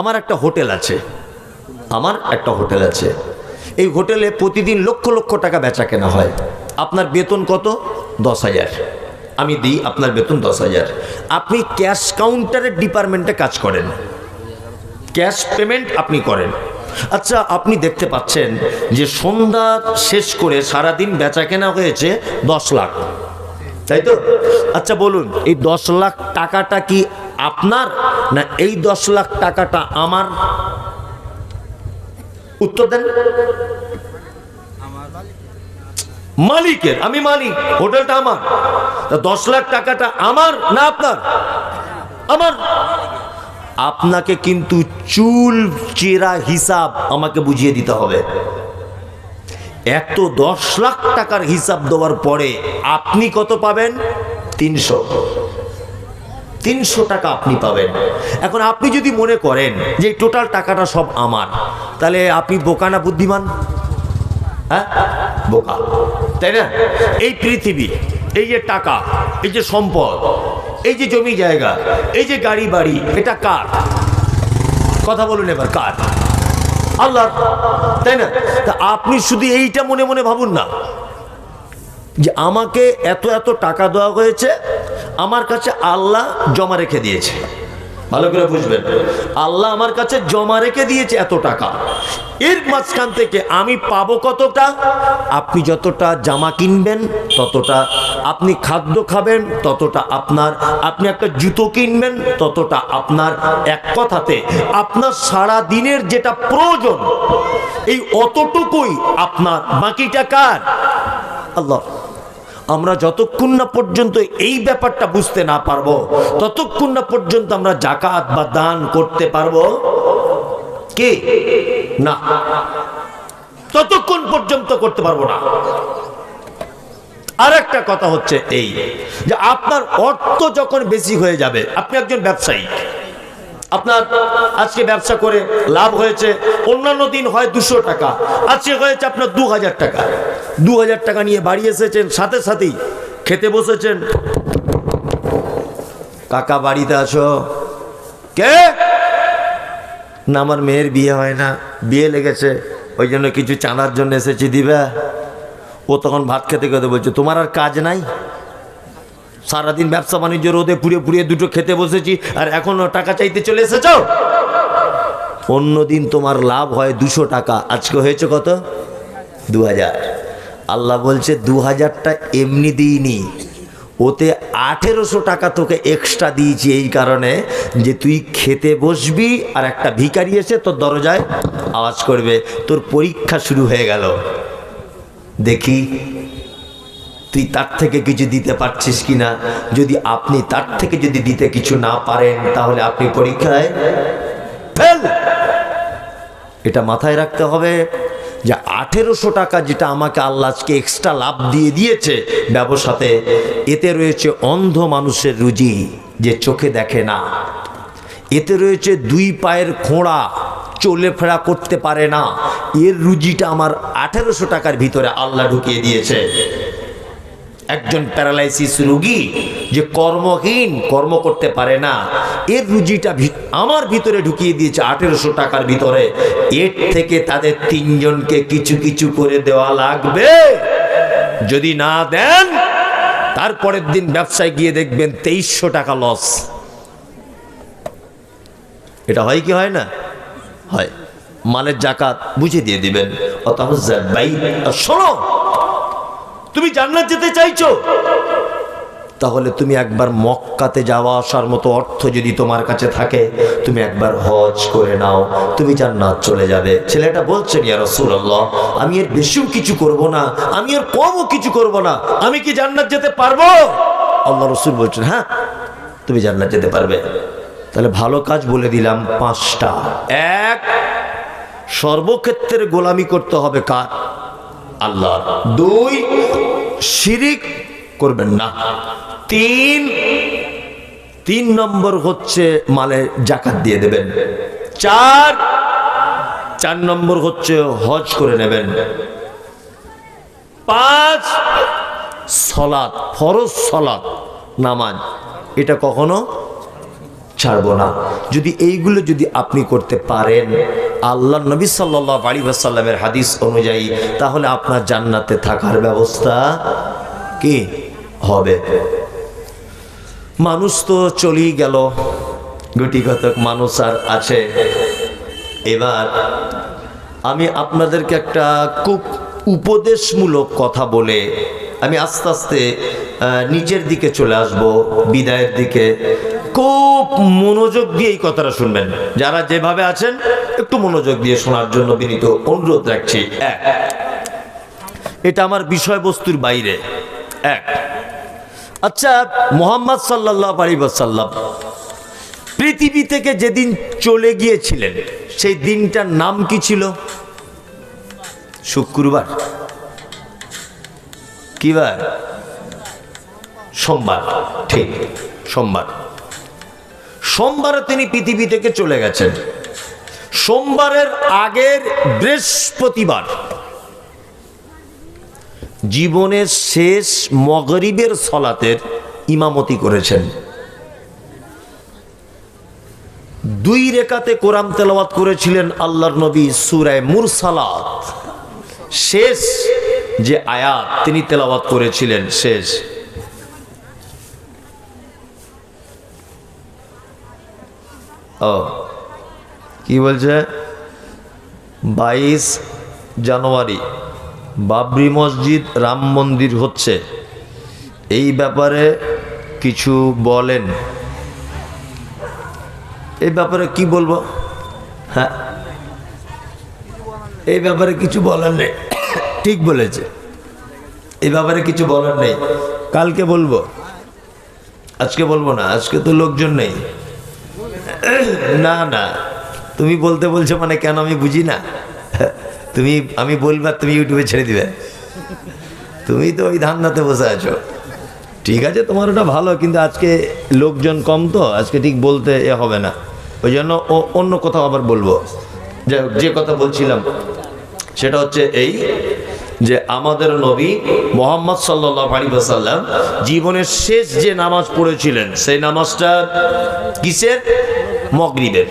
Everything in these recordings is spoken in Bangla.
আমার একটা হোটেল আছে। আমার একটা হোটেল আছে। এই হোটেলে প্রতিদিন লক্ষ লক্ষ টাকা বেচা কেনা হয়। আপনার বেতন কত? দশ হাজার। আমি দিই আপনার বেতন দশ হাজার। আপনি ক্যাশ কাউন্টারের ডিপার্টমেন্টে কাজ করেন। ক্যাশ পেমেন্ট আপনি করেন। আচ্ছা আপনি দেখতে পাচ্ছেন যে সন্ধ্যা শেষ করে সারাদিন বেচা কেনা হয়েছে দশ লাখ। তাই তো? আচ্ছা বলুন, এই দশ লাখ টাকাটা কি আপনার না এই দশ লাখ টাকাটা আমার? উত্তর দেন। মালিকের, আমি মালিক, হোটেলটা আমার। দশ লাখ টাকাটা আমার না আপনার? আমার। আপনাকে কিন্তু চুল চেরা হিসাব আমাকে বুঝিয়ে দিতে হবে। এত দশ লাখ টাকার হিসাব দেওয়ার পরে আপনি কত পাবেন? তিনশো। তিনশো টাকা আপনি পাবেন। এখন আপনি যদি মনে করেন যে টোটাল টাকাটা সব আমার, তাহলে আপনি বোকা না বুদ্ধিমান? হ্যাঁ? বোকা। তাই না? এই পৃথিবী, এই যে টাকা, এই যে সম্পদ, এই যে জমি জায়গা, এই যে গাড়ি বাড়ি, এটা কার? কথা বলুন এবার, কার? আল্লাহ তাই না? তা আপনি শুধু এইটা মনে মনে ভাবুন না, যে আমাকে এত এত টাকা দেওয়া হয়েছে আমার কাছে আল্লাহ জমা রেখে দিয়েছে। ভালো করে বুঝবেন। আল্লাহ আমার কাছে জমা রেখে দিয়েছে এত টাকা। এর মাঝখান থেকে আমি পাবো কতটা? আপনি যতটা জামা কিনবেন, ততটা আপনি খাদ্য খাবেন, ততটা আপনার আপনি একটা জুতো কিনবেন, ততটা আপনার এক কথাতে আপনার সারা দিনের যেটা প্রয়োজন, এই অতটুকুই আপনার বাকিটা কার? আল্লাহ। আমরা যতক্ষণ না পর্যন্ত এই ব্যাপারটা বুঝতে না পারব, ততক্ষণ না পর্যন্ত আমরা জাকাত বা দান করতে পারব। কে? না। ততক্ষণ পর্যন্ত করতে পারব না। আর একটা কথা হচ্ছে এই, যে আপনার অর্থ যখন বেশি হয়ে যাবে, আপনি একজন ব্যবসায়ী। আপনার আজকে ব্যবসা করে লাভ হয়েছে, অন্যান্য দিন হয় দুশো টাকা, আজকে হয়েছে আপনার দু হাজার টাকা। দু হাজার টাকা নিয়ে বাড়ি এসেছেন, সাথে সাথেই খেতে বসেছেন। কাকা বাড়িতে আছো? কে? না, আমার মেয়ের বিয়ে হয় না, বিয়ে লেগেছে, ওই জন্য কিছু চাঁদার জন্য এসেছি, দিবা? ও তখন ভাত খেতে খেতে বলছে, তোমার আর কাজ নাই? সারাদিন ব্যবসা বাণিজ্য রোদে পুড়ে পুড়িয়ে দুটো খেতে বসেছি, আর এখনও টাকা চাইতে চলে এসেছ? অন্যদিন তোমার লাভ হয় দুশো টাকা। আজকে হয়েছে কত? দু হাজার আল্লাহ বলছে দু হাজারটা এমনি দিইনি। ওতে আঠেরোশো টাকা তোকে এক্সট্রা দিয়েছি এই কারণে যে তুই খেতে বসবি আর একটা ভিখারি এসে তোর দরজায় আওয়াজ করবে। তোর পরীক্ষা শুরু হয়ে গেল। দেখি তুই তার থেকে কিছু দিতে পারছিস কি না যদি আপনি তার থেকে যদি দিতে কিছু না পারেন, তাহলে আপনি পরীক্ষায় ফেল। এটা মাথায় রাখতে হবে যে আঠেরোশো টাকা যেটা আমাকে আল্লাহ আজকে এক্সট্রা লাভ দিয়ে দিয়েছে, ব্যবসাতে, এতে রয়েছে অন্ধ মানুষের রুজি যে চোখে দেখে না। এতে রয়েছে দুই পায়ের খোঁড়া, চলে ফেরা করতে পারে না। এর রুজিটা আমার আঠেরোশো টাকার ভিতরে আল্লাহ ঢুকিয়ে দিয়েছে। একজন প্যারালাইসিস রুগী যে কর্মহীন, কর্ম করতে পারে না, এর রুজিটা আমার ভিতরে ঢুকিয়ে দিয়েছে আঠেরোশো টাকার ভিতরে। এর থেকে তাদের তিনজনকে কিছু কিছু করে দেওয়া লাগবে। যদি না দেন, তারপরের দিন ব্যবসায় গিয়ে দেখবেন তেইশশো টাকা লস। এটা হয় কি হয় না? হয়। মালের জাকাত বুঝে দিয়ে দিবেন। ভাই শোনো তুমি জান্নাত যেতে চাইছো? তাহলে তুমি একবার মক্কাতে যাওয়া আসার মতো অর্থ যদি তোমার কাছে থাকে, তুমি একবার হজ করে নাও, তুমি জান্নাত চলে যাবে। ছেলেটা বলছেন, ইয়া রাসূলুল্লাহ, আমি এর বেশিও কিছু করব না, আমি এর কমও কিছু করব না, আমি কি জান্নাত যেতে পারব? আল্লাহ রসুল বলছেন হ্যাঁ তুমি জান্নাত যেতে পারবে। তাহলে ভালো কাজ বলে দিলাম পাঁচটা। এক সর্বক্ষেত্রে গোলামি করতে হবে কার? আল্লাহ দুই, শিরিক করবেন না। তিন তিন নম্বর হচ্ছে মালে জাকাত দিয়ে দেবেন। চার চার নম্বর হচ্ছে হজ করে নেবেন। পাঁচ, সলাৎ, ফরজ সলাৎ, নামাজ। এটা কখনো ছাড়বো না। যদি এইগুলো যদি আপনি করতে পারেন, আল্লাহ নবী সাল্লাহ আলী সাল্লামের হাদিস অনুযায়ী, তাহলে আপনার জান্নাতে থাকার ব্যবস্থা কি হবে? মানুষ তো চলেই গেল গুটিকতক মানুষ আর আছে। এবার আমি আপনাদেরকে একটা খুব উপদেশমূলক কথা বলে, আমি আস্তে আস্তে নিচের দিকে চলে আসব, বিদায়ের দিকে। খুব মনোযোগ দিয়ে এই কথাটা শুনবেন। যারা যেভাবে আছেন, একটু মনোযোগ দিয়ে শোনার জন্য বিনীত অনুরোধ রাখছি। এক, এটা আমার বিষয়বস্তুর বাইরে। এক আচ্ছা মোহাম্মদ সাল্লাহ আলী সাল্লাম পৃথিবী থেকে যেদিন চলে গিয়েছিলেন, সেই দিনটার নাম কি ছিল? শুক্রবার। কি বার? সোমবার। ঠিক, সোমবার। সোমবারে তিনি পৃথিবী থেকে চলে গেছেন। সোমবারের আগের বৃহস্পতিবার। জীবনের শেষ মগরিবের সলাতের ইমামতি করেছেন। দুই রেখাতে কোরআন তেলাওয়াত করেছিলেন আল্লাহর নবী সুরায় মুরসালাত। শেষ যে আয়াত তিনি তেলাওয়াত করেছিলেন, শেষ। ও। কি বলছে? বাইশ জানুয়ারি, বাবরি মসজিদ রাম মন্দির হচ্ছে। এই ব্যাপারে কিছু বলেন। এই ব্যাপারে কি বলব? হ্যাঁ। এই ব্যাপারে কিছু বলার নেই। ঠিক বলেছে। এই ব্যাপারে কিছু বলার নেই। কালকে বলব। আজকে বলব না, আজকে তো লোকজন নেই। না না। তুমি বলতে বলছো মানে কেন আমি বুঝি না? তুমি, আমি বলবার তুমি ইউটিউবে ছেড়ে দিবে। তুমি তো ওই ধান্নাতে বসে আছো। ঠিক আছে, তোমার ওটা ভালো, কিন্তু আজকে লোকজন কম তো, আজকে ঠিক বলতে এ হবে না। ওই জন্য ও, অন্য কোথাও আবার বলব। যাই হোক, যে কথা বলছিলাম, সেটা হচ্ছে এই যে আমাদের নবী মোহাম্মদ সাল্লাহ আলী সাল্লাম জীবনের শেষ যে নামাজ পড়েছিলেন, সেই নামাজটা কিসের? মগরিবের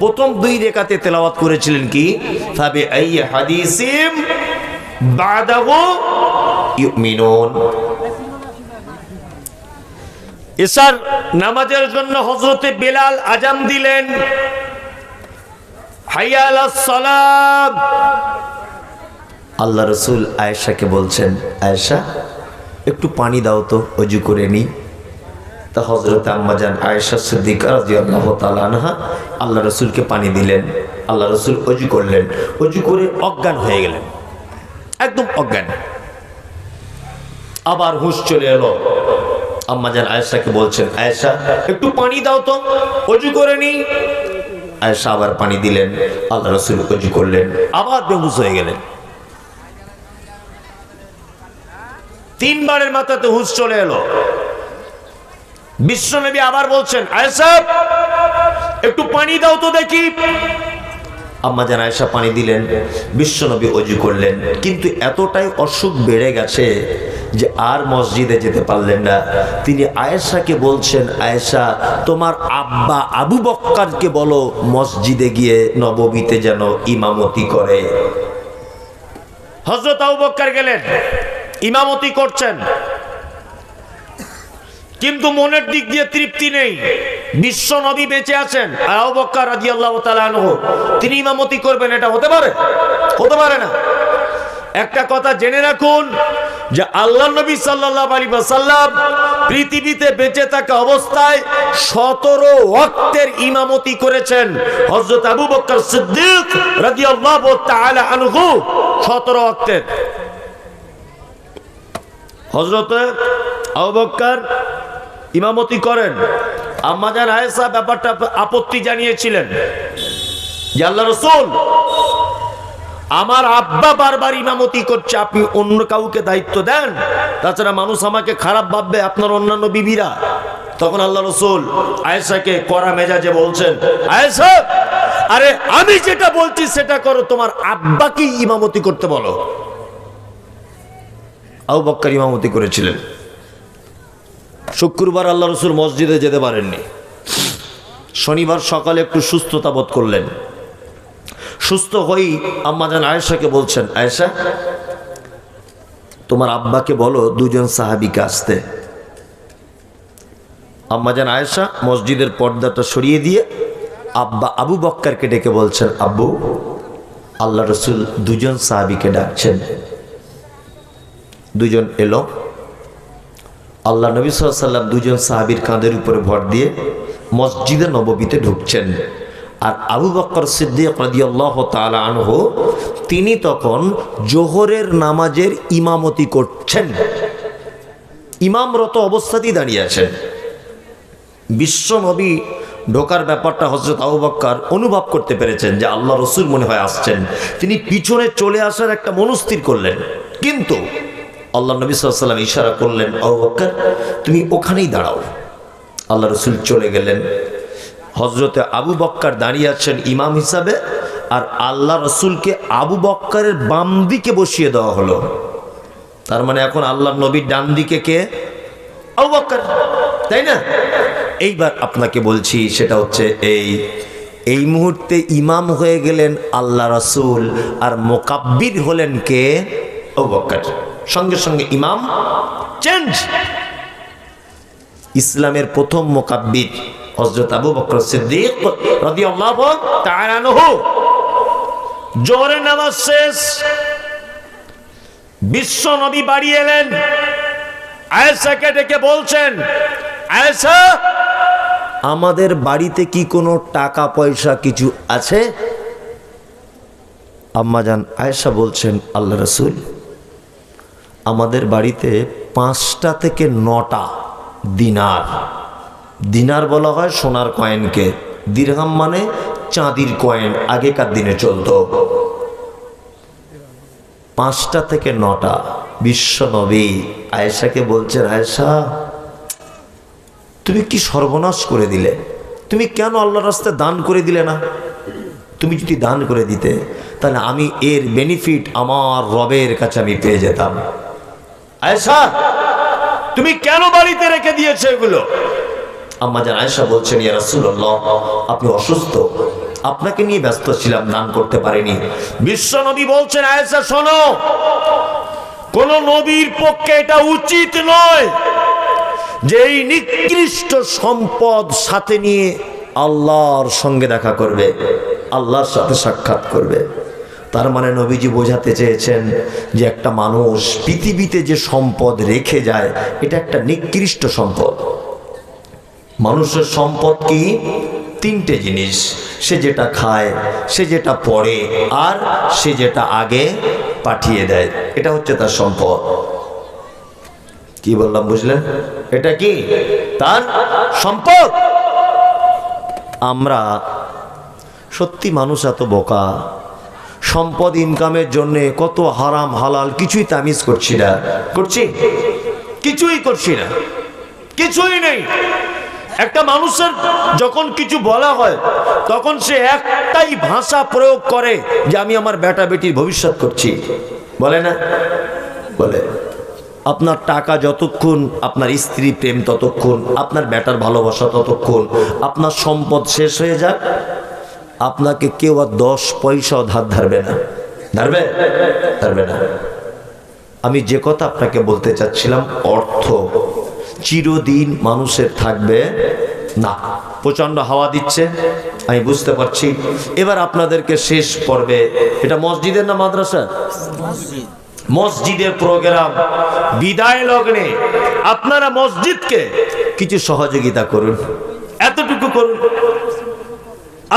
প্রথম দুই রেখাতে তেলাওয়াত করেছিলেন কি? আই হাদিসিম বাদাহু ইউমিনুন। এসার নামাজের জন্য হজরতে বেলাল আজাম দিলেন। আল্লাহ রসুল আয়েশাকে বলছেন, আয়েশা, একটু পানি দাও তো, অজু করে নি। তা হজরত আম্মাজান আয়েশা সিদ্দিকা আনহা আল্লাহ রসুলকে পানি দিলেন। আল্লাহ রসুল অজু করলেন। অজু করে অজ্ঞান হয়ে গেলেন। একদম অজ্ঞান। আবার হুঁশ চলে এলো। আম্মাজান আয়েশাকে বলছেন, আয়েশা, একটু পানি দাও তো, অজু করে নি। আয়েশা আবার পানি দিলেন। আল্লাহ রসুল অজু করলেন। আবার বেহুশ হয়ে গেলেন। তিনবারের মাথাতে হুঁশ চলে এলো। বিশ্বনবী আবার বলছেন, আয়েশা, একটু পানি দাও তো দেখি। আম্মা জান আয়েশা পানি দিলেন, বিশ্বনবী অজু করলেন। কিন্তু এতটাই অসুখ বেড়ে গেছে যে আর মসজিদে যেতে পারলেন না। তিনি আয়েশাকে বলছেন, আয়েশা, তোমার আব্বা আবু বক্কারকে বলো, মসজিদে গিয়ে নবমীতে যেন ইমামতি করে। হজরত আবু বক্কার গেলেন, ইমামতি করছেন। কিন্তু মনের দিক দিয়ে তৃপ্তি নেই। বিশ্ব নবী বেঁচে আছেন। বক্কর আনহু, তিনি ইমামতি করবেন, এটা হতে পারে? হতে পারে না। একটা কথা জেনে রাখুন, যে আল্লাহ নবী সাল্লাল্লাহু আলাইহি ওয়াসাল্লাম পৃথিবীতে বেঁচে থাকা অবস্থায় সতেরো ওয়াক্তের ইমামতি করেছেন। হজরত আবু বকর সিদ্দিক আনহু, সতেরো ওয়াক্তের। হজরত আবু ইমামতি করেন। আম্মাজান আয়েশা ব্যাপারটা আপত্তি জানিয়েছিলেন। যে আল্লাহ রসুল, আমার আব্বা বারবার ইমামতি করছে, আপনি অন্য কাউকে দায়িত্ব দেন। তাছাড়া মানুষ আমাকে খারাপ ভাববে, আপনার অন্যান্য বিবিরা। তখন আল্লাহ রসুল আয়েশাকে করা মেজাজে বলছেন, আয়েশা, আরে আমি যেটা বলছি সেটা করো, তোমার আব্বাকে ইমামতি করতে বলো। আবু বক্কর ইমামতি করেছিলেন। শুক্রবার আল্লাহ রসুল মসজিদে যেতে পারেননি। শনিবার সকালে একটু সুস্থতা বোধ করলেন। সুস্থ হয়েই আম্মাজান আয়েশাকে বলছেন, আয়েশা, তোমার আব্বাকে বলো দুজন সাহাবিকে আসতে। আম্মাজান আয়েশা মসজিদের পর্দাটা সরিয়ে দিয়ে আব্বা আবু বক্কারকে ডেকে বলছেন, আব্বু, আল্লাহ রসুল দুজন সাহাবিকে ডাকছেন। দুজন এলো আল্লাহ নবী সাল্লাম দুজন সাহাবির কাঁধের উপরে ভর দিয়ে মসজিদে নববীতে ঢুকছেন। আর আবু বক্কর সিদ্দিক রাদিয়াল্লাহু তাআলা আনহু, তিনি তখন জোহরের নামাজের ইমামতি করছেন। ইমামরত অবস্থাতেই দাঁড়িয়ে আছেন। বিশ্ব নবী ঢোকার ব্যাপারটা হজরত আবু বক্কর অনুভব করতে পেরেছেন যে আল্লাহ রসুল মনে হয় আসছেন। তিনি পিছনে চলে আসার একটা মনস্থির করলেন। কিন্তু আল্লাহ নবী সাল্লাম ইশারা করলেন, আবু বক্কর তুমি ওখানেই দাঁড়াও। আল্লাহ রসুল চলে গেলেন। হজরতে আবু বক্কর দাঁড়িয়ে আছেন ইমাম হিসাবে, আর আল্লাহ রসুলকে আবু বক্করের বাম দিকে বসিয়ে দেওয়া হলো। তার মানে এখন আল্লাহ নবীর ডান দিকে কে? আবু তাই না? এইবার আপনাকে বলছি, সেটা হচ্ছে এই এই মুহূর্তে ইমাম হয়ে গেলেন আল্লাহ রসুল, আর মোকাব্বির হলেন কে? আবু বক্কর সঙ্গে সঙ্গে ইমাম। চেঞ্জ ইসলামের প্রথম মোকাব্বির হজরত আবু বকর সিদ্দিক জোহরের নামাজ শেষ। বিশ্ব নবী এলেন। ডেকে বলছেন, আয়েশা, আমাদের বাড়িতে কি কোনো টাকা পয়সা কিছু আছে? আম্মাজান আয়েশা বলছেন, আল্লাহ রসুল। আমাদের বাড়িতে পাঁচটা থেকে নটা দিনার। দিনার বলা হয় সোনার কয়েনকে। দিরহাম মানে চাঁদির কয়েন, আগেকার দিনে চলতো। পাঁচটা থেকে নটা, বিশ্ব নবী। আয়েশাকে বলছেন আয়েশা, তুমি কি সর্বনাশ করে দিলে? তুমি কেন আল্লাহ রাস্তায় দান করে দিলে না? তুমি যদি দান করে দিতে, তাহলে আমি এর বেনিফিট আমার রবের কাছে আমি পেয়ে যেতাম। আয়েশা, তুমি কেন বাড়িতে রেখে দিয়েছ এগুলো? আম্মা জান আয়েশা বলছেন, ইয়া রাসূলুল্লাহ, আপনি অসুস্থ। আপনাকে নিয়ে ব্যস্ত ছিলাম, দান করতে পারিনি। বিশ্ব নবী বলছেন, আয়েশা, শোনো, কোন নবীর পক্ষে এটা উচিত নয় যে এই নিকৃষ্ট সম্পদ সাথে নিয়ে আল্লাহর সঙ্গে দেখা করবে, আল্লাহর সাথে সাক্ষাৎ করবে। তার মানে নবীজি বোঝাতে চেয়েছেন যে একটা মানুষ পৃথিবীতে যে সম্পদ রেখে যায়, এটা একটা নিকৃষ্ট সম্পদ। মানুষের সম্পদ কি? তিনটে জিনিস। সে যেটা খায়, সে যেটা পড়ে, আর সে যেটা আগে পাঠিয়ে দেয়। এটা হচ্ছে তার সম্পদ। কি বললাম, বুঝলেন? এটা কি? তার সম্পদ। আমরা সত্যি মানুষ এত বোকা সম্পদ ইনকামের জন্য কত হারাম, হালাল, কিছুই তামিজ করছি না। করছি? কিছুই করছি না। কিছুই নেই। একটা মানুষের যখন কিছু বলা হয়, তখন সে একটাই ভাষা প্রয়োগ করে যে আমি আমার বেটা বেটির ভবিষ্যৎ করছি। বলে না? বলে। আপনার টাকা যতক্ষণ, আপনার স্ত্রী প্রেম ততক্ষণ, আপনার বেটার ভালোবাসা ততক্ষণ, আপনার সম্পদ শেষ হয়ে যাক। আপনাকে কেউ আর দশ পয়সাও ধার ধারবে না। ধারবে? ধারবে না। আমি যে কথা আপনাকে বলতে চাচ্ছিলাম, অর্থ। চিরদিন মানুষের থাকবে না। প্রচণ্ড হাওয়া দিচ্ছে, আমি বুঝতে পারছি। এবার আপনাদেরকে শেষ পর্বে, এটা মসজিদের না মাদ্রাসা? মসজিদের প্রোগ্রাম বিদায় লগ্নে আপনারা মসজিদকে কিছু সহযোগিতা করুন করুন।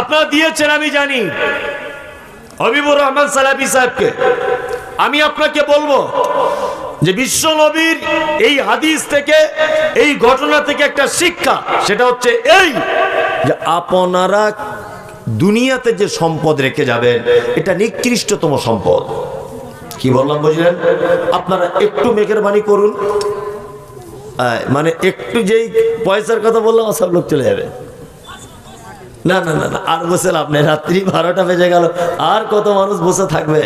আপনারা দিয়েছেন, আমি জানি। হবিবুর রহমান সালাবি সাহেবকে। আমি আপনাকে বলব যে বিশ্ব নবীর এই হাদিস থেকে, এই ঘটনা থেকে একটা শিক্ষা, সেটা হচ্ছে এই যে আপনারা দুনিয়াতে যে সম্পদ রেখে যাবেন, এটা নিকৃষ্টতম সম্পদ। কি বললাম, বুঝলেন? আপনারা একটু মেঘের বাণী করুন মানে একটু যেই পয়সার কথা বললাম, সব লোক চলে যাবে। না না না আর বসে লাভ নেই। রাত্রি বারোটা বেজে গেল, আর কত মানুষ বসে থাকবে?